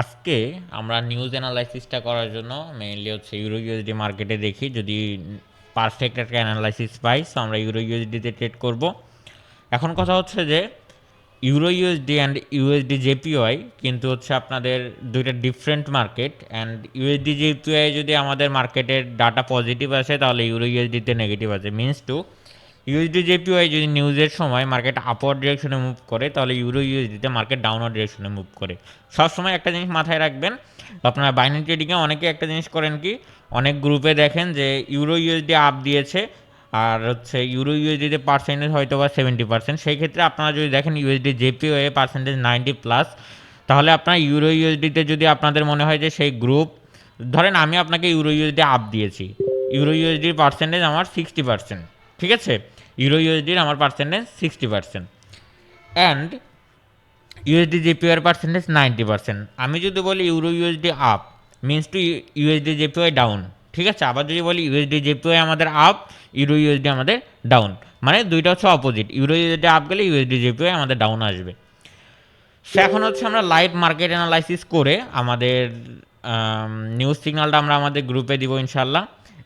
আজকে আমরা নিউজ অ্যানালাইসিসটা করার জন্য মেইনলি হচ্ছে ইউরো ইউএসডি মার্কেটে দেখি, যদি পারফেক্ট একটা অ্যানালাইসিস পাই সো আমরা ইউরো ইউএসডিতে ট্রেড করব। এখন কথা হচ্ছে যে euro USD and USD JPY কিন্তু হচ্ছে আপনাদের দুইটা different market and USD JPY যদি আমাদের মার্কেটের ডাটা পজিটিভ আসে, তাহলে ইউরো ইউএসডিতে নেগেটিভ আছে। মিনস টু ইউএসডি জেপিওয়াই যদি নিউজের সময় মার্কেট আপওয়ার্ড ডিরেকশনে মুভ করে, তাহলে ইউরো ইউএসডিতে মার্কেট ডাউনওয়ার্ড ডিরেকশনে মুভ করে। সবসময় একটা জিনিস মাথায় রাখবেন, আপনারা বাইনারি ট্রেডিংয়ে অনেকে একটা জিনিস করেন কি, অনেক গ্রুপে দেখেন যে ইউরো ইউএসডি আপ দিয়েছে, আর হচ্ছে ইউরো ইউএসডিতে পার্সেন্টেজ হয়তো বা সেভেন্টি পার্সেন্ট সেই ক্ষেত্রে আপনারা যদি দেখেন USD JPY percentage ninety plus তাহলে আপনার ইউরো ইউএসডিতে যদি আপনাদের মনে হয় যে সেই গ্রুপ ধরেন আমি আপনাকে ইউরো ইউএসডি আপ দিয়েছি ইউরো ইউএসডির পার্সেন্টেজ আমার সিক্সটি পার্সেন্ট ঠিক আছে? ইউরো ইউএসডির আমার percentage sixty percent and USD জিপিওর percentage ninety percent আমি যদি বলি euro USD up means to USD JPY down ঠিক আছে? আবার যদি বলি ইউএসডি জেপিওয়াই আমাদের আপ ইউরো ইউএসডি আমাদের ডাউন মানে দুইটা হচ্ছে অপোজিট ইউরো ইউএসডি আপ গেলে ইউএসডি জেপিওয়াই আমাদের ডাউন আসবে। সে এখন হচ্ছে আমরা লাইভ মার্কেট অ্যানালাইসিস করে আমাদের নিউজ সিগন্যালটা আমরা আমাদের গ্রুপে দিব ইনশাল্লাহ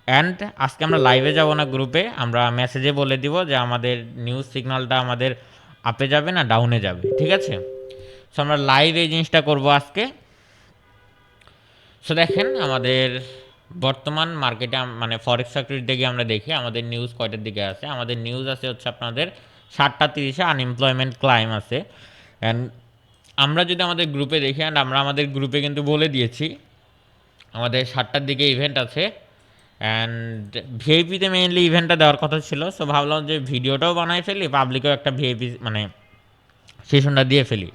অ্যান্ড আজকে আমরা লাইভে যাব না গ্রুপে আমরা মেসেজে বলে দিব যে আমাদের নিউজ সিগন্যালটা আমাদের আপে যাবে না ডাউনে যাবে, ঠিক আছে? সো আমরা লাইভ এই জিনিসটা করব আজকে। সো দেখেন আমাদের বর্তমান মার্কেটে মানে ফরেক্স ফ্যাক্টরির দিকে আমরা দেখি, আমাদের নিউজ কয়টার দিকে আছে? আমাদের নিউজ আছে হচ্ছে আপনাদের সাতটা তিরিশে আনএমপ্লয়মেন্ট ক্লাইম আছে। অ্যান্ড আমরা যদি আমাদের গ্রুপে দেখি অ্যান্ড আমরা আমাদের গ্রুপে কিন্তু বলে দিয়েছি, আমাদের সাতটার দিকে ইভেন্ট আছে। অ্যান্ড ভিআইপিতে মেইনলি ইভেন্টটা দেওয়ার কথা ছিল সো ভাবলাম যে ভিডিওটাও বানাই ফেলি পাবলিকেও একটা ভিআইপি মানে সেশনটা দিয়ে ফেলি।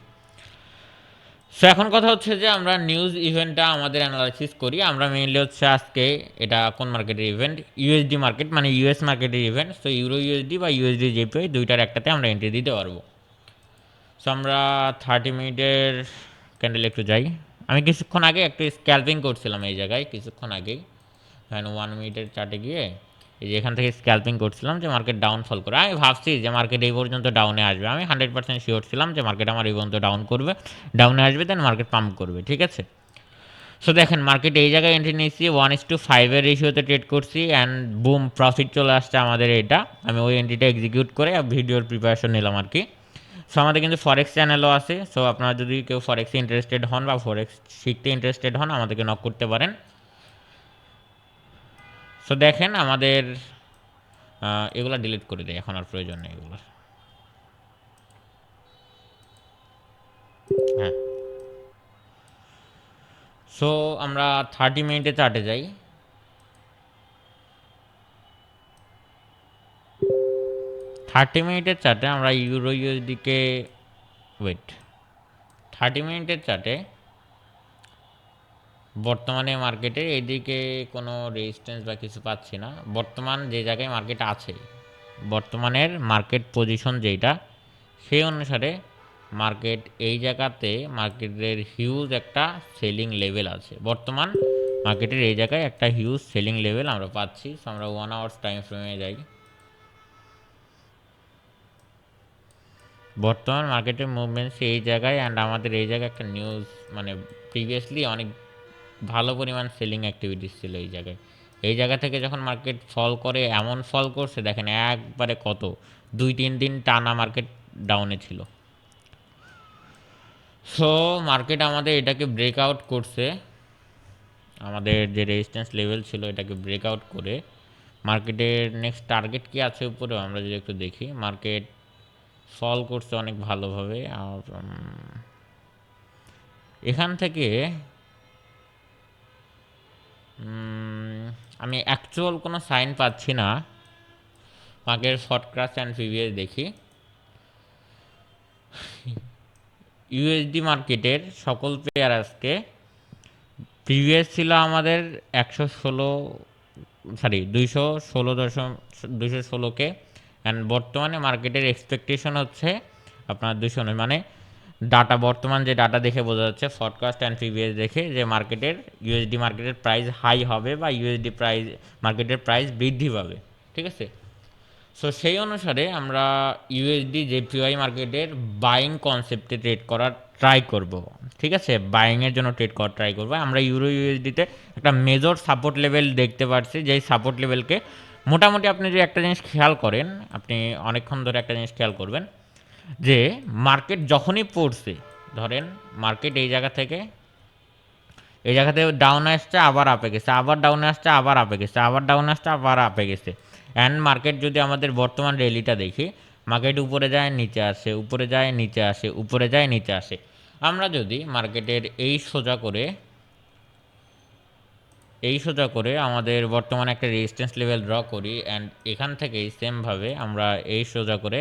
সো এখন কথা হচ্ছে যে আমরা নিউজ ইভেন্টটা আমাদের অ্যানালাইসিস করি, আমরা মেইনলি হচ্ছে আজকে এটা কোন মার্কেটের ইভেন্ট ইউএসডি মার্কেট মানে ইউএস মার্কেটের ইভেন্ট সো ইউরো ইউএসডি বা ইউএসডি জেপিআই দুইটার একটাতে আমরা এন্ট্রি দিতে পারব। সো আমরা থার্টি মিনিটের ক্যান্ডেল একটু যাই। আমি কিছুক্ষণ আগে একটু স্ক্যালপিং করছিলাম এই জায়গায়, কিছুক্ষণ আগেই। হ্যাঁ ওয়ান মিনিটের চার্টে গিয়ে এই যে এখান থেকে স্ক্যালপিং করছিলাম যে মার্কেট ডাউন ফল করে। আমি ভাবছি যে মার্কেট এই পর্যন্ত ডাউনে আসবে। আমি হান্ড্রেড পার্সেন্ট শিওর ছিলাম যে মার্কেট আমার এই পর্যন্ত ডাউন করবে। ডাউনে আসবে দেন মার্কেট পাম্প করবে, ঠিক আছে? সো দেখেন মার্কেট এই জায়গায় এন্ট্রি নিয়েছি ওয়ান ইস টু ফাইভের রেশিওতে ট্রেড করছি অ্যান্ড বুম প্রফিট চলে আসছে আমাদের এটা। আমি ওই এন্ট্রিটা এক্সিকিউট করে ভিডিওর প্রিপারেশন নিলাম আর কি। সো আমাদের কিন্তু ফরেক্স চ্যানেলও আছে। সো আপনারা যদি কেউ ফরেক্সে ইন্টারেস্টেড হন বা ফরেক্স শিখতে ইন্টারেস্টেড হন, আমাদেরকে নক করতে পারেন। সো দেখেন আমাদের এগুলো ডিলিট করে দেয় এখন আর প্রয়োজন নেই এগুলোর। হ্যাঁ। সো আমরা থার্টি মিনিটে চার্টে যাই। থার্টি মিনিটের চার্টে আমরা ইউরো ইউএসডিকে ওয়েট থার্টি মিনিটের চার্টে বর্তমানে মার্কেটে এদিকে কোনো রেজিস্ট্যান্স বা কিছু পাচ্ছি না। বর্তমান যে জায়গায় মার্কেট আছে, বর্তমানের মার্কেট পজিশন যেটা সেই অনুসারে মার্কেট এই জায়গাতে মার্কেটের হিউজ একটা সেলিং লেভেল আছে। বর্তমান মার্কেটের এই জায়গায় একটা হিউজ সেলিং লেভেল আমরা পাচ্ছি। সো আমরা ওয়ান আওয়ার্স টাইম ফ্রেমে যাই। বর্তমান মার্কেটের মুভমেন্টস এই জায়গায় অ্যান্ড আমাদের এই জায়গায় একটা নিউজ মানে প্রিভিয়াসলি অনেক ভালো পরিমাণ সেলিং অ্যাক্টিভিটিস ছিল এই জায়গায়। এই জায়গা থেকে যখন মার্কেট ফল করে, এমন ফল করছে, দেখেন একবারে কত? দুই, তিন দিন টানা মার্কেট ডাউনে ছিল। সো মার্কেট আমাদের এটাকে ব্রেকআউট করছে। আমাদের যে রেজিস্ট্যান্স লেভেল ছিল, এটাকে ব্রেকআউট করে। মার্কেটের নেক্সট টার্গেট কি আছে উপরেও আমরা যদি একটু দেখি। মার্কেট ফল করছে অনেক ভালোভাবে, আর এখান থেকে আমি অ্যাকচুয়াল কোনো সাইন পাচ্ছি না। Market short cross and previous দেখি ইউএসডি মার্কেটের সকল পেয়ার আজকে প্রিভিয়াস ছিল আমাদের একশো ষোলো সরি দুইশো ষোলো দশম, দুইশো ষোলোকে অ্যান্ড বর্তমানে মার্কেটের এক্সপেকটেশন হচ্ছে আপনার দুশো মানে ডাটা বর্তমান যে ডাটা দেখে বোঝা যাচ্ছে ফরকাস্ট অ্যান্ড প্রিভিয়াস দেখে যে মার্কেটের ইউএসডি মার্কেটের প্রাইস হাই হবে বা ইউএসডি প্রাইস মার্কেটের প্রাইস বৃদ্ধি পাবে, ঠিক আছে? সো সেই অনুসারে আমরা ইউএসডি জেপিওয়াই মার্কেটের বাইং কনসেপ্টে ট্রেড করার ট্রাই করব, ঠিক আছে? বাইংয়ের জন্য ট্রেড করা ট্রাই করব। আমরা ইউরো ইউএসডিতে একটা মেজর সাপোর্ট লেভেল দেখতে পাচ্ছি যেই সাপোর্ট লেভেলকে মোটামুটি আপনি যদি একটা জিনিস খেয়াল করেন, আপনি অনেকক্ষণ ধরে একটা জিনিস খেয়াল করবেন যে মার্কেট যখনই পড়ছে, ধরেন মার্কেট এই জায়গা থেকে, এই জায়গাতে ডাউন আসছে, আবার আপে গেছে, আবার ডাউন আসছে, আবার আপে গেছে, আবার ডাউন আসছে, আবার আপে গেছে। অ্যান্ড মার্কেট যদি আমাদের বর্তমান র্যালিটা দেখি মার্কেট উপরে যায়, নিচে আসে, উপরে যায়, নিচে আসে, উপরে যায়, নিচে আসে। আমরা যদি মার্কেটের এই সোজা করে, এই সোজা করে আমাদের বর্তমানে একটা রেজিস্ট্যান্স লেভেল ড্র করি অ্যান্ড এখান থেকেই সেমভাবে আমরা এই সোজা করে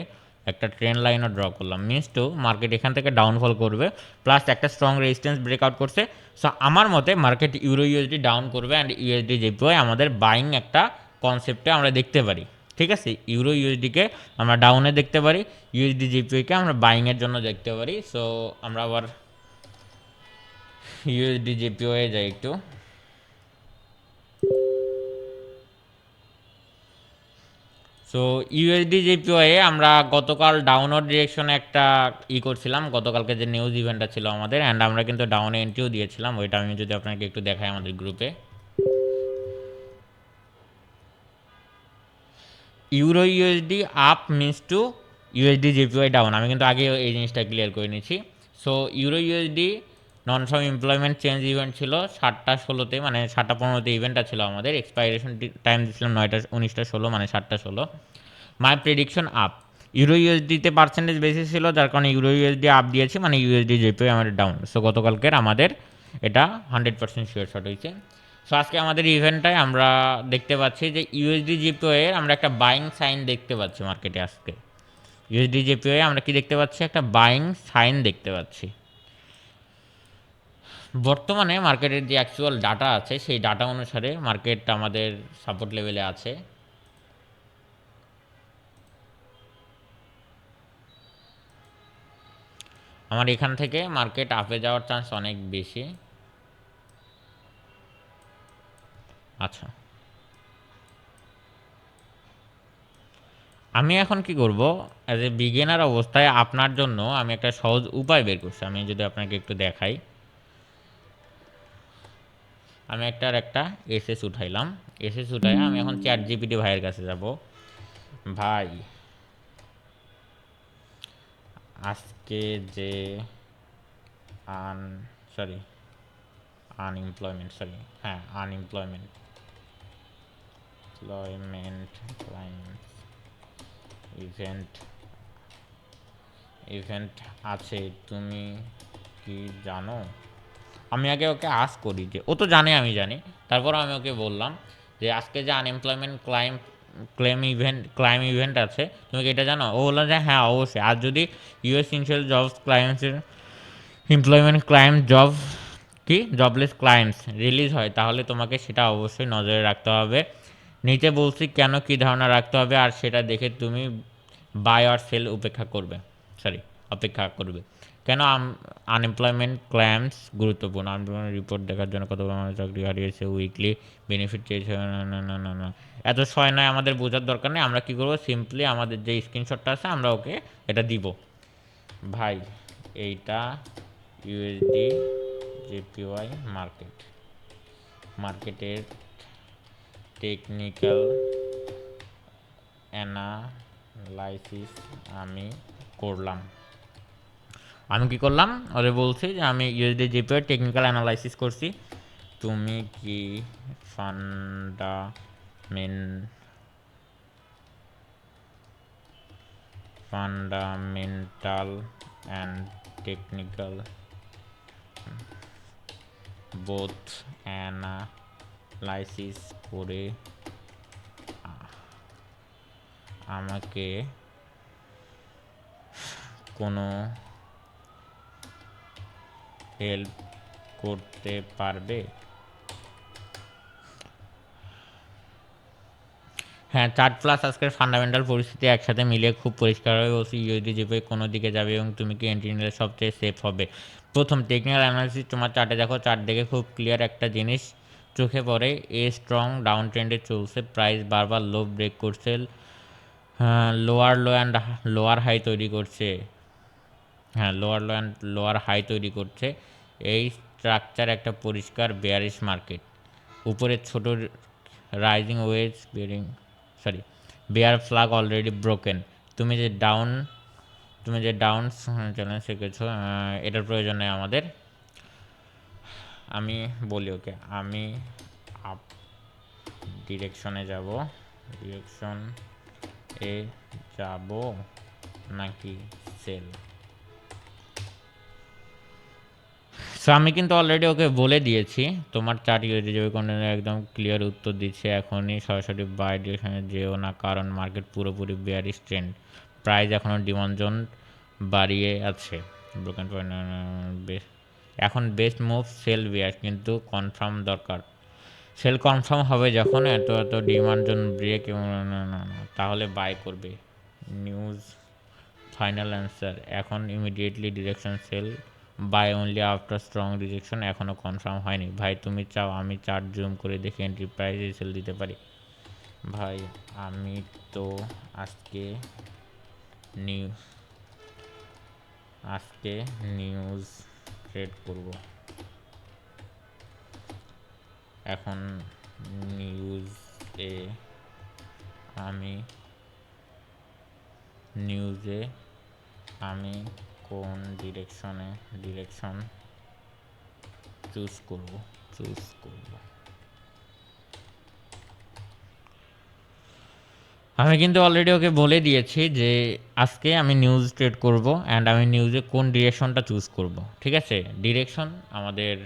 একটা ট্রেন লাইনও ড্র করলাম। মিনস টু মার্কেট এখান থেকে ডাউনফল করবে প্লাস একটা স্ট্রং রেজিস্ট্যান্স ব্রেকআউট করছে। সো আমার মতে মার্কেট ইউরো ইউএসডি ডাউন করবে অ্যান্ড ইউএসডি জেপিওয়াই আমাদের বাইং একটা কনসেপ্টে আমরা দেখতে পারি। ঠিক আছে? ইউরো ইউএসডিকে আমরা ডাউনে দেখতে পারি ইউএসডি জিপিওকে আমরা বাইংয়ের জন্য দেখতে পারি। সো আমরা আবার ইউএসডি জিপিওয়ে যাই একটু। সো ইউএসডি জিপিওয়ে আমরা গতকাল ডাউনওয়ার্ড ডিরেকশনে একটা ই করছিলাম। গতকালকে যে নিউজ ইভেন্টটা ছিল আমাদের অ্যান্ড আমরা কিন্তু ডাউনে এন্ট্রিও দিয়েছিলাম। ওইটা আমি যদি আপনাকে একটু দেখাই আমাদের গ্রুপে euro USD up means to USD JPY down আমি কিন্তু আগে এই জিনিসটা ক্লিয়ার করে নিয়েছি। So euro USD non farm employment change event ছিল সাতটা ষোলোতে মানে সাতটা পনেরোতে ইভেন্টটা ছিল আমাদের। এক্সপাইরেশন টাইম দিয়েছিলাম নয়টা, উনিশটা ষোলো মানে সাতটা ষোলো। মাই প্রেডিকশন আপ ইউরো ইউএসডিতে পার্সেন্টেজ বেশি ছিল, যার কারণে ইউরো ইউএসডি আপ দিয়েছি মানে ইউএসডি জিপিও আমাদের ডাউন সো গতকালকের আমাদের এটা হান্ড্রেড পার্সেন্ট শিওর শট হয়েছে। সো আজকে আমাদের ইভেন্টটায় আমরা দেখতে পাচ্ছি যে ইউএসডি জিপিওয়ে আমরা একটা বাইং সাইন দেখতে পাচ্ছি মার্কেটে আজকে। ইউএসডি জিপিওয়ে আমরা কি দেখতে পাচ্ছি? একটা বাইং সাইন দেখতে পাচ্ছি। বর্তমানে মার্কেটের যে অ্যাকচুয়াল ডাটা আছে, সেই ডাটা অনুসারে মার্কেট আমাদের সাপোর্ট লেভেলে আছে। আমার এখান থেকে মার্কেট আপে যাওয়ার চান্স অনেক বেশি। আচ্ছা। আমি এখন কি করব? অ্যাজ এ বিগিনার অবস্থায় আপনার জন্য আমি একটা সহজ উপায় বের করছি। আমি যদি আপনাকে একটু দেখাই। আমি একটার একটা এসএস উঠাইলাম। এসএস উঠাই আমি এখন চ্যাট জিপিটি ভাইয়ের কাছে যাব। ভাই, আজকে যে আন সরি আনএমপ্লয়মেন্ট সরি হ্যাঁ unemployment employment client event event আছে, তুমি কি জানো? আমি আগে ওকে আস করি যে, ও তো জানে, আমি জানি। তারপর আমি ওকে বললাম যে, আজকে যে unemployment claim claim event claim event আছে, তুমি কি এটা জানো? ও বলল যে হ্যাঁ অবশ্যই। আর যদি ইউএস ইনশিয়াল জবস ক্লায়েন্টসের এমপ্লয়মেন্ট ক্লাইম জব কি? জবলেস ক্লায়েন্টস রিলিজ হয়, তাহলে তোমাকে সেটা অবশ্যই নজরে রাখতে হবে। নিচে বলছি কেন কি ধারণা রাখতে হবে, আর সেটা দেখে তুমি বাই আর সেল উপেক্ষা করবে। সরি অপেক্ষা করবে। কেন আনএমপ্লয়মেন্ট ক্লাইমস গুরুত্বপূর্ণ? আনএমপ্লয়মেন্ট রিপোর্ট দেখার জন্য কত মানুষ চাকরি হারিয়েছে উইকলি বেনিফিট চেয়েছে, না না না না না এত ছয় নয়, আমাদের বোঝার দরকার নেই। আমরা কী করব? সিম্পলি আমাদের যে স্ক্রিনশটটা আছে, আমরা ওকে এটা দিব। ভাই, এইটা ইউএসডি জেপিওয়াই মার্কেট মার্কেটের টেকনিক্যাল অ্যানালাইসিস আমি করলাম। আমি কি করলাম? ওরে বলছি যে আমি ইউএসডি জিপিওর টেকনিক্যাল অ্যানালাইসিস করছি। তুমি কি fundamen fundamental and technical both analysis করে আমাকে কোনো হেল্প করতে পারবে? হ্যাঁ চার্ট প্লাস আজকের ফান্ডামেন্টাল পরিস্থিতি একসাথে মিলিয়ে খুব পরিষ্কারভাবে বলছি ইউএসডি জিপে কোনো দিকে যাবে এবং তুমি কি এন্ট্রি নিলে সবচেয়ে সেফ হবে? প্রথম টেকনিক্যাল অ্যানালিসিস তোমার চার্টে দেখো চার্ট দেখে খুব ক্লিয়ার একটা জিনিস চোখে পড়ে। এ স্ট্রং ডাউন ট্রেন্ডে চলছে প্রাইস বারবার লো ব্রেক করছে। Lower low and lower high তৈরি করছে। হ্যাঁ lower low and lower high তৈরি করছে। এই স্ট্রাকচার একটা পরিষ্কার বেয়ারিশ মার্কেট উপরের ছোট rising wedge bearing sorry bear flag already broken তুমি যে ডাউন তুমি যে ডাউন চ্যালেঞ্জ শিখেছো এটার প্রয়োজন নেই আমাদের। আমি বলি, ওকে, আমি আপ ডিরেকশনে যাব। ডিরেকশন এ যাব নাকি সেল সো আমি কিন্তু অলরেডি ওকে বলে দিয়েছি। তোমার চার্ট ইউরিজেবল কন্টেন্ট একদম ক্লিয়ার উত্তর দিচ্ছে এখনই, সরাসরি বাই ডিরেকশনে যেও না, কারণ মার্কেট পুরোপুরি বেয়ারিশ ট্রেন্ড প্রাইস এখনও ডিমান্ড জোন বাড়িয়ে আছে। ব্রোকেন পয়েন্ট এখন বেস্ট মুভ সেল বিয়ার কিন্তু কনফার্ম দরকার। সেল কনফার্ম হবে যখন, এত এত ডিমান্ড জোন ব্রেক তাহলে বাই করবে। নিউজ ফাইনাল অ্যান্সার এখন immediately direction sell buy only after strong rejection এখনও কনফার্ম হয়নি। ভাই, তুমি চাও আমি চার্ট জুম করে দেখে এন্ট্রি প্রাইসে সেল দিতে পারি? ভাই, আমি তো আজকে নিউ আজকে নিউজ ট্রেড করব। এখন নিউজে আমি নিউজে আমি কোন ডিরেকশনে ডিরেকশন চুজ করব চুজ করব। আমি কিন্তু অলরেডি ওকে বলে দিয়েছি যে আজকে আমি নিউজ ট্রেড করব অ্যান্ড আমি নিউজে কোন ডিরেকশনটা চুজ করব, ঠিক আছে? ডিরেকশন আমাদের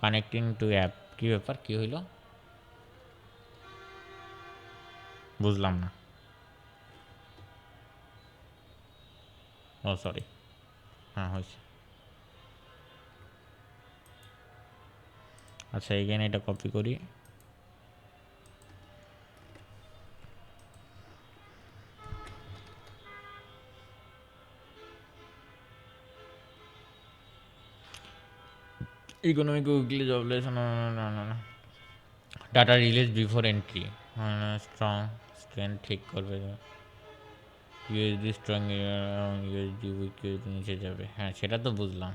কানেক্টিং টু অ্যাপ কী ব্যাপার? কী হইল? বুঝলাম না। ও সরি হ্যাঁ হয়েছে। আচ্ছা এখানে এটা কপি করি। Economic weekly job data release before entry strong strength ঠিক করবে। ইউএসডি স্ট্রং ইউএসডি উইক নিচে যাবে। হ্যাঁ সেটা তো বুঝলাম।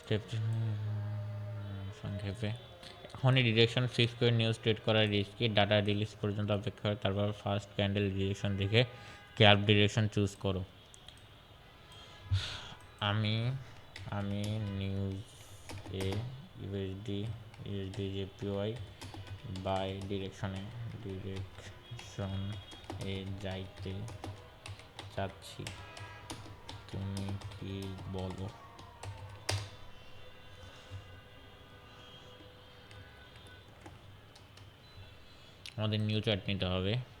স্টেপ সংক্ষেপে। এখনই ডিরেকশন ফিক্স করে নিউজ ট্রেড করার রিস্কি ডাটা রিলিজ পর্যন্ত অপেক্ষা করে, তারপর ফার্স্ট ক্যান্ডেল ডিরেকশন দেখে ক্যাব ডিরেকশন চুজ করো। আমি আমি নিউজ এ ইউএসডি ইউএসডি জেপিওয়াই বাই ডিরেকশনে ডিরেকশন এ যাইতে চাচ্ছি। তুমি কি বলো? আমাদের নিউ চার্ট নিতে হবে।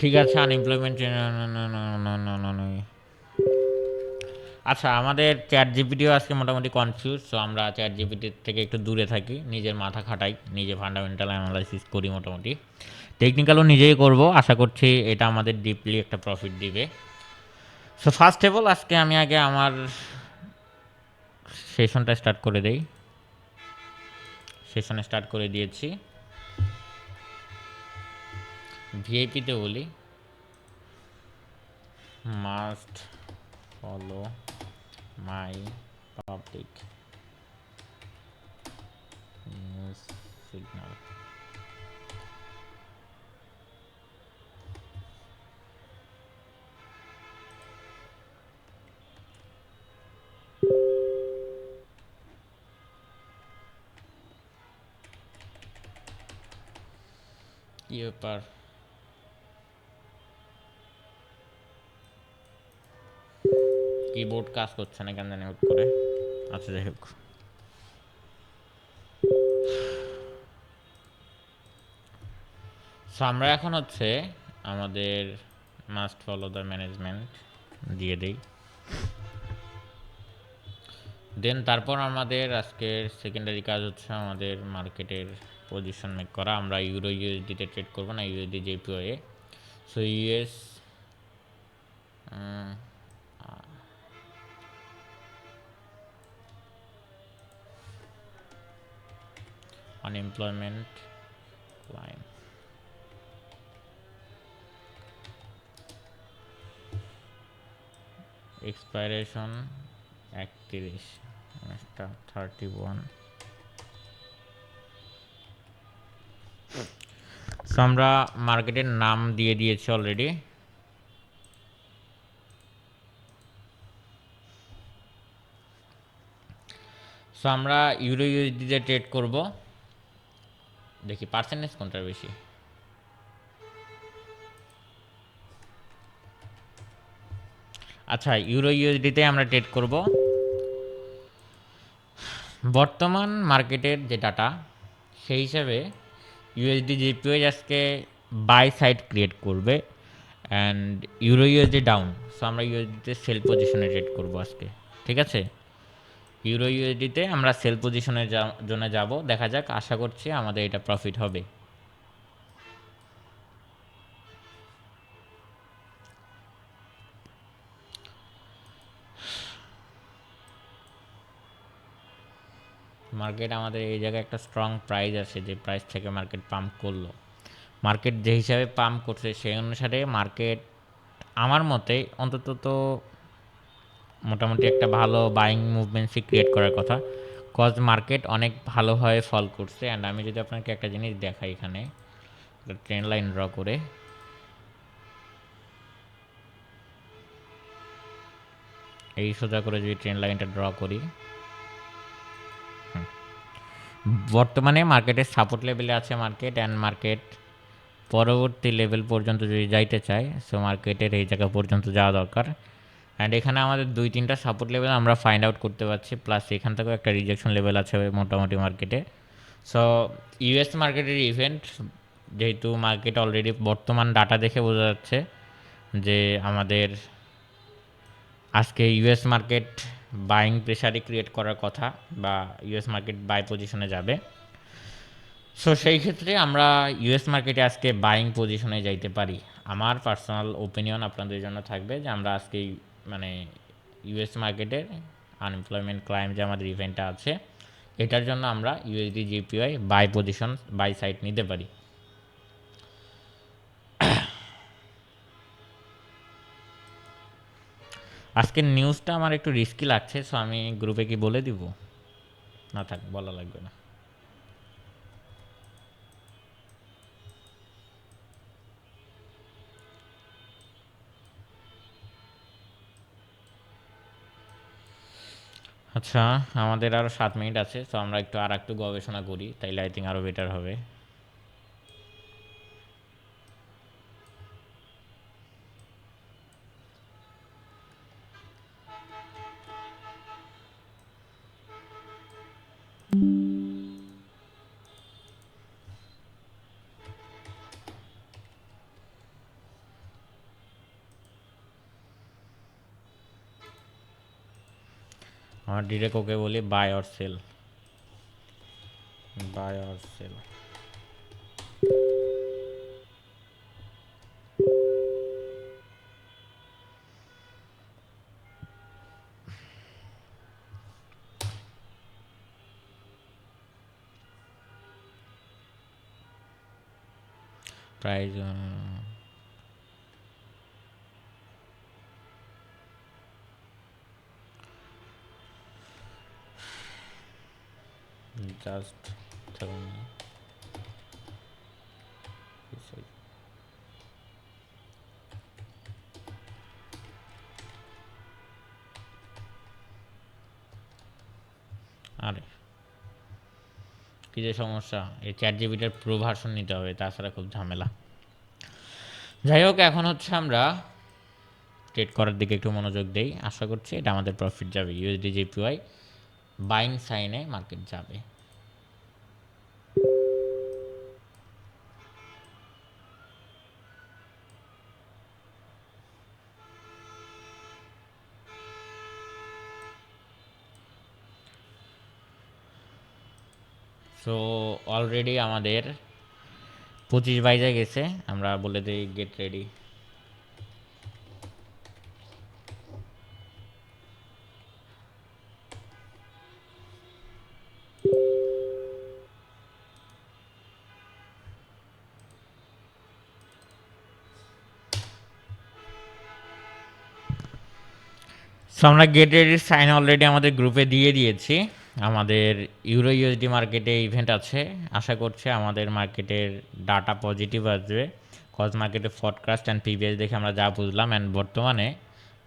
ঠিক আছে আনএমপ্লয়মেন্ট আচ্ছা আমাদের চ্যাট জিপিটিও আজকে মোটামুটি কনফিউজ সো আমরা চ্যাট জিপিটির থেকে একটু দূরে থাকি, নিজের মাথা খাটাই, নিজে ফান্ডামেন্টাল অ্যানালাইসিস করি মোটামুটি। টেকনিক্যালও নিজেই করব, আশা করছি এটা আমাদের ডিপলি একটা প্রফিট দিবে। সো ফার্স্ট অফ অল আজকে আমি আগে আমার সেশনটা স্টার্ট করে দেই। সেশন স্টার্ট করে দিয়েছি। ভিআইপিতে বলি। Must follow my public news signal কি ব্যাপার? কিবোর্ড কাজ করছে না কেন জানি হুট করে। আচ্ছা যাই হোক। আমরা এখন হচ্ছে আমাদের মাস্ট ফলো দ্য ম্যানেজমেন্ট দিয়ে দিই। দেন তারপর আমাদের আজকের সেকেন্ডারি কাজ হচ্ছে আমাদের মার্কেটের পজিশন মেক করা, আমরা ইউরো ইউএসডিতে ট্রেড করব না USD JPY so US unemployment climb expiration একত্রিশ থার্টি ওয়ান সো আমরা মার্কেটের নাম দিয়ে দিয়েছি অলরেডি সো আমরা ইউরো ইউএসডিতে ট্রেড করব। দেখি পার্সেন্টেজ কোনটা বেশি? আচ্ছা ইউরো ইউএসডিতে আমরা ট্রেড করব। বর্তমান মার্কেটের যে ডাটা সেই হিসাবে ইউএসডি জিপিওএস আজকে বাই সাইড ক্রিয়েট করবে and euro USD down so আমরা ইউএসডিতে সেল পজিশনে ট্রেড করব আজকে, ঠিক আছে? ইউরো ইউএসডিতে আমরা সেল পজিশনের জন্য যাব, দেখা যাক, আশা করছি আমাদের এটা প্রফিট হবে। মার্কেট আমাদের এই জায়গায় একটা স্ট্রং প্রাইস আছে, যে প্রাইস থেকে মার্কেট পাম্প করল। মার্কেট যে হিসাবে পাম্প করছে, সেই অনুসারে মার্কেট আমার মতে অন্তত তো মোটামুটি একটা ভালো বাইং মুভমেন্টসই ক্রিয়েট করার কথা। কজ মার্কেট অনেক ভালোভাবে ফল করছে অ্যান্ড আমি যদি আপনাকে একটা জিনিস দেখাই এখানে ট্রেন লাইন ড্র করে। এই সোজা করে যদি ট্রেন লাইনটা ড্র করি। বর্তমানে মার্কেটের সাপোর্ট লেভেলে আছে মার্কেট অ্যান্ড মার্কেট পরবর্তী লেভেল পর্যন্ত যদি যাইতে চায় সো মার্কেটের এই জায়গা পর্যন্ত যাওয়া দরকার। অ্যান্ড এখানে আমাদের দুই, তিনটা সাপোর্ট লেভেল আমরা ফাইন্ড আউট করতে পারছি প্লাস এখান থেকেও একটা রিজেকশন লেভেল আছে মোটামুটি মার্কেটে সো ইউএস মার্কেটের ইভেন্ট যেহেতু মার্কেট অলরেডি বর্তমান ডাটা দেখে বোঝা যাচ্ছে যে আমাদের আজকে ইউএস মার্কেট বাইং প্রেশারই ক্রিয়েট করার কথা বা ইউএস মার্কেট বাই পজিশনে যাবে। সো সেই ক্ষেত্রে আমরা ইউএস মার্কেটে আজকে বাইং পজিশনে যাইতে পারি। আমার পার্সোনাল ওপিনিয়ন আপনাদের জন্য থাকবে যে আমরা আজকে মানে ইউএস মার্কেটের আনএমপ্লয়মেন্ট ক্লাইম যে আমাদের ইভেন্টটা আছে, এটার জন্য আমরা USD JPY buy position buy side নিতে পারি। আজকের নিউজটা আমার একটু রিস্কি লাগছে সো আমি গ্রুপে কি বলে দিব? না থাক, বলা লাগবে না। আচ্ছা আমাদের আরও সাত মিনিট আছে তো আমরা একটু আর একটু গবেষণা করি, তাইলে আই থিঙ্ক আরও বেটার হবে। আমার ডিরেক্ট ওকে বলি buy or sell buy or sell price just tell me. আরে, কি যে সমস্যা? এই চ্যাট জিবিটার প্রো ভার্সন নিতে হবে, তাছাড়া খুব ঝামেলা। যাই হোক, এখন হচ্ছে আমরা ট্রেড করার দিকে একটু মনোযোগ দেই। আশা করছি এটা আমাদের প্রফিট যাবে। ইউএসডি জিপিওয়াই বাইং সাইনে মার্কেট যাবে। অলরেডি আমাদের পঁচিশ বাইজে গেছে। আমরা বলে দিই গেট রেডি সো আমরা গেট রেডির সাইন অলরেডি আমাদের গ্রুপে দিয়ে দিয়েছি। আমাদের ইউরো ইউএসডি মার্কেটে ইভেন্ট আছে। আশা করছি আমাদের মার্কেটের ডাটা পজিটিভ আসবে। কজ মার্কেটে ফডকাস্ট অ্যান্ড পিবিএস দেখে আমরা যা বুঝলাম অ্যান্ড বর্তমানে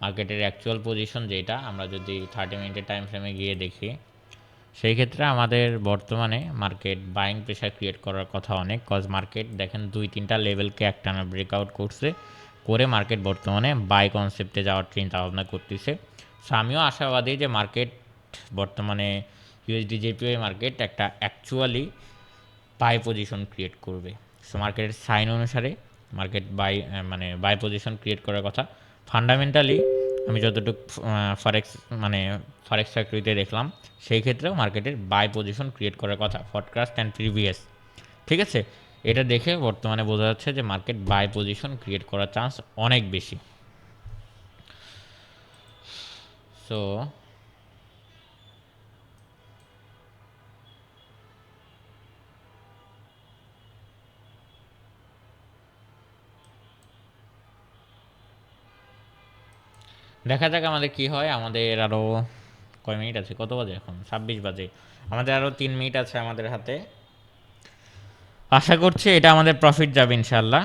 মার্কেটের অ্যাকচুয়াল পজিশন যেটা, আমরা যদি থার্টি মিনিটের টাইম ফ্রেমে গিয়ে দেখি, সেই ক্ষেত্রে আমাদের বর্তমানে মার্কেট বাইং প্রেশার ক্রিয়েট করার কথা অনেক। কজ মার্কেট দেখেন দুই, তিনটা লেভেলকে একটানা ব্রেকআউট করছে, করে মার্কেট বর্তমানে বাই কনসেপ্টে যাওয়ার চিন্তা ভাবনা করতেছে। সো আমিও আশাবাদী যে মার্কেট বর্তমানে ইউএসডি জেপিওয়াই মার্কেট একটা অ্যাকচুয়ালি বাই পজিশন ক্রিয়েট করবে। সো মার্কেটের সাইন অনুসারে মার্কেট বাই মানে বাই পজিশন ক্রিয়েট করার কথা। ফান্ডামেন্টালি আমি যতটুকু ফরেক্স মানে ফরেক্স ফ্যাক্টরিতে দেখলাম, সেই ক্ষেত্রেও মার্কেটের বাই পজিশন ক্রিয়েট করার কথা। ফটক্রাস্ট অ্যান্ড প্রিভিয়াস ঠিক আছে? এটা দেখে বর্তমানে বোঝা যাচ্ছে যে মার্কেট বাই পজিশন ক্রিয়েট করার চান্স অনেক বেশি। সো দেখা যাক আমাদের কি হয়। আমাদের আরও কয় মিনিট আছে? কত বাজে এখন? ছাব্বিশ বাজে। আমাদের আরও তিন মিনিট আছে আমাদের হাতে। আশা করছি এটা আমাদের প্রফিট যাবে ইনশাল্লাহ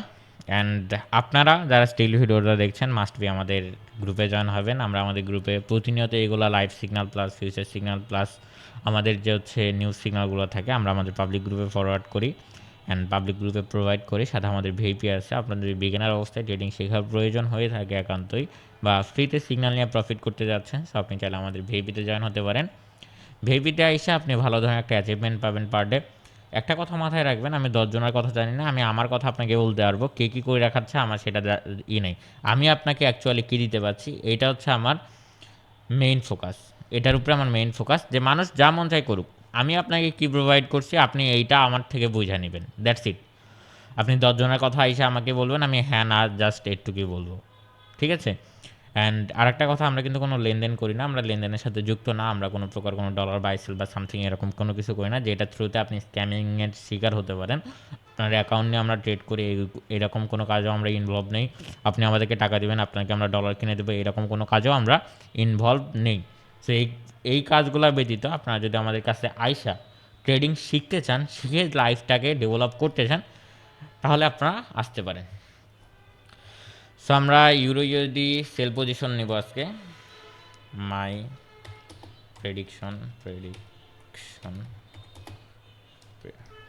অ্যান্ড আপনারা যারা স্টিল ভিডিওটা দেখছেন মাস্ট বি আমাদের গ্রুপে জয়েন হবেন। আমরা আমাদের গ্রুপে প্রতিনিয়ত এগুলো live signal plus future signal plus আমাদের যে হচ্ছে নিউজ সিগনালগুলো থাকে, আমরা আমাদের পাবলিক গ্রুপে ফরওয়ার্ড করি। অ্যান্ড পাবলিক গ্রুপে প্রোভাইড করি। সাথে আমাদের ভিপি আছে। আপনাদের বিগিনার অবস্থায় ট্রেডিং শেখার প্রয়োজন হয়ে থাকে একান্তই। বা ফ্রিতে সিগন্যাল নিয়ে প্রফিট করতে যাচ্ছেন সো আপনি চাইলে আমাদের ভিপিতে জয়েন হতে পারেন। ভিপিতে এসে আপনি ভালো ধরনের একটা অ্যাচিভমেন্ট পাবেন পার ডে একটা কথা মাথায় রাখবেন, আমি দশজনের কথা জানি না, আমি আমার কথা আপনাকে বলতে পারব, কে কী করে রাখাচ্ছে আমার সেটা ই নেই। আমি আপনাকে অ্যাকচুয়ালি কী দিতে পারছি, এটা হচ্ছে আমার মেইন ফোকাস এটার উপরে আমার মেইন ফোকাস যে মানুষ যা মন চাই করুক। আমি আপনাকে কি প্রোভাইড করছি, আপনি এইটা আমার থেকে বুঝে নেবেন দ্যাটস ইট আপনি দশজনের কথা এসে আমাকে বলবেন, আমি হ্যাঁ না জাস্ট একটুকুই বলব। ঠিক আছে? অ্যান্ড আরেকটা কথা, আমরা কিন্তু কোনো লেনদেন করি না, আমরা লেনদেনের সাথে যুক্ত না, আমরা কোনো প্রকার কোনো ডলার বাইসেল বা সামথিং এরকম কোনো কিছু করি না, যেটা থ্রুতে আপনি স্ক্যামিংয়ের শিকার হতে পারেন। আপনার অ্যাকাউন্ট নিয়ে আমরা ট্রেড করি এরকম কোনো কাজও আমরা ইনভলভ নেই। আপনি আমাদেরকে টাকা দেবেন, আপনাকে আমরা ডলার কিনে দেবো, এরকম কোনো কাজও আমরা ইনভলভ নেই। সো এই এই কাজগুলো ব্যতীত আপনারা যদি আমাদের কাছে আইসা ট্রেডিং শিখতে চান, শিখে লাইফটাকে ডেভেলপ করতে চান, তাহলে আপনারা আসতে পারেন। সো আমরা ইউরো ইউএসডি সেল পজিশন নেব আজকে। মাই প্রেডিকশন প্রেডিকশন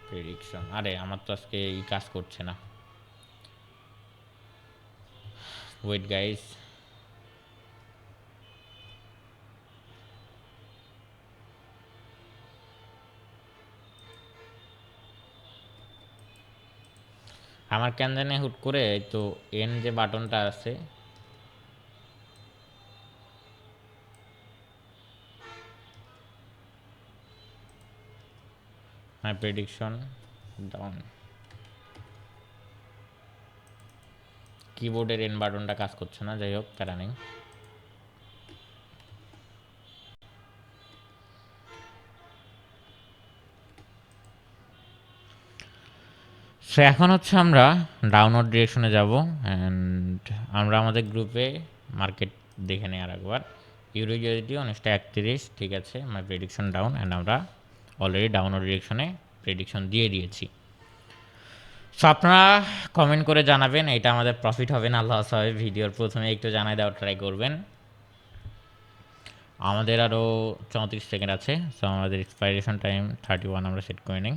প্রেডিকশন আরে, আমার তো আজকে এই কাজ করছে না। ওয়েট গাইস আমার কেন জানি হুট করে তো এন যে বাটনটা আছে। মাই প্রেডিকশন ডাউন কিবোর্ডের এন বাটনটা কাজ করছে না, যাই হোক, প্যারা নেই। সো এখন হচ্ছে আমরা ডাউনলোড ডিরেকশনে যাব অ্যান্ড আমরা আমাদের গ্রুপে মার্কেট দেখে নেই আর একবার। ইউরো ইউএসডি অনেকটা একত্রিশ, ঠিক আছে মাই প্রেডিকশন ডাউন অ্যান্ড আমরা অলরেডি ডাউনলোড ডিরেকশনে প্রেডিকশন দিয়ে দিয়েছি। সো আপনারা কমেন্ট করে জানাবেন, এটা আমাদের প্রফিট হবে না লস হবে, ভিডিওর প্রথমে একটু জানাই দেওয়ার ট্রাই করবেন। আমাদের আরও চৌত্রিশ সেকেন্ড আছে সো আমাদের এক্সপাইরেশন টাইম থার্টি ওয়ান আমরা সেট করে নিই।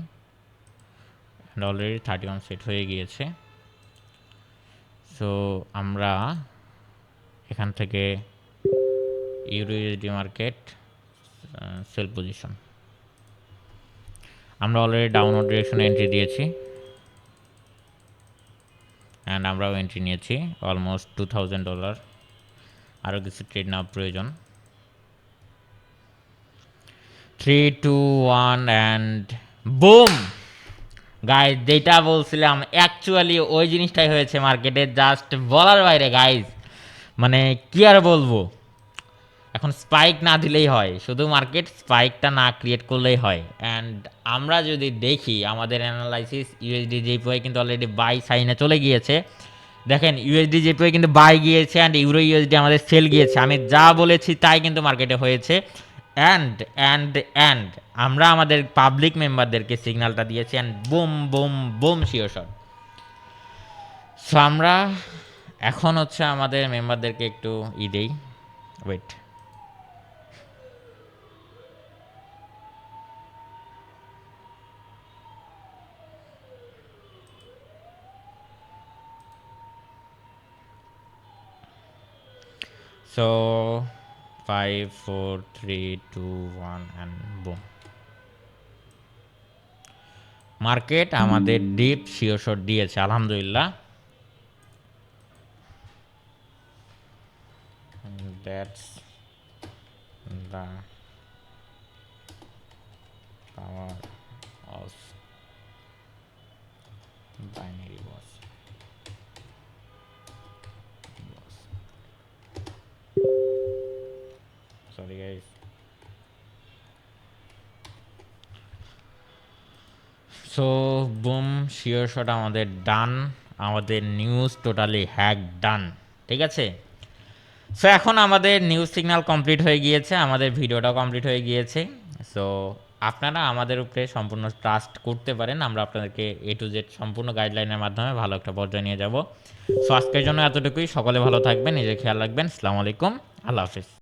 And already thirty one set হয়ে গিয়েছে। সো আমরা এখান থেকে euro USD market sell position আমরা অলরেডি ডাউনলোড ডিরেকশনে এন্ট্রি দিয়েছি। অ্যান্ড আমরাও এন্ট্রি নিয়েছি অলমোস্ট টু থাউজেন্ড ডলার আরও কিছু ট্রেড নেওয়া প্রয়োজন। Three two one and boom guys যেটা বলছিলাম অ্যাকচুয়ালি ওই জিনিসটাই হয়েছে মার্কেটে জাস্ট বলার বাইরে গাইজ মানে কি আর বলব? এখন স্পাইক না দিলেই হয়, শুধু মার্কেট স্পাইকটা না ক্রিয়েট করলেই হয়। অ্যান্ড আমরা যদি দেখি, আমাদের অ্যানালাইসিস ইউএসডি জেপিওয়াই কিন্তু অলরেডি বাই সাইনে চলে গিয়েছে। দেখেন ইউএসডি জেপিওয়াই কিন্তু বাই গিয়েছে অ্যান্ড ইউরো ইউএসডি আমাদের সেল গিয়েছে। আমি যা বলেছি তাই কিন্তু মার্কেটে হয়েছে। অ্যান্ড অ্যান্ড অ্যান্ড আমরা আমাদের পাবলিক মেম্বারদেরকে সিগনালটা দিয়েছি অ্যান্ড বুম বুম বুম শিওশন সো আমরা এখন হচ্ছে আমাদের মেম্বারদেরকে একটু ই দেই। Wait so 5, 4, 3, 2, 1 and boom. Market আমাদের ডিপ শিওশট দিয়েছে আলহামদুলিল্লাহ। That's the power of binary boss boss sorry, guys. So boom sure shot আমাদের ডান আমাদের নিউজ টোটালি হ্যাক ডান ঠিক আছে? সো এখন আমাদের নিউজ সিগন্যাল কমপ্লিট হয়ে গিয়েছে, আমাদের ভিডিওটাও কমপ্লিট হয়ে গিয়েছে। সো আপনারা আমাদের উপরে সম্পূর্ণ ট্রাস্ট করতে পারেন। আমরা আপনাদেরকে এ টু জেড সম্পূর্ণ গাইডলাইনের মাধ্যমে ভালো একটা পর্যায়ে নিয়ে যাব। সো আজকের জন্য এতটুকুই। সকলে ভালো থাকবেন, নিজের খেয়াল রাখবেন। আসসালামু আলাইকুম। আল্লাহ হাফিজ।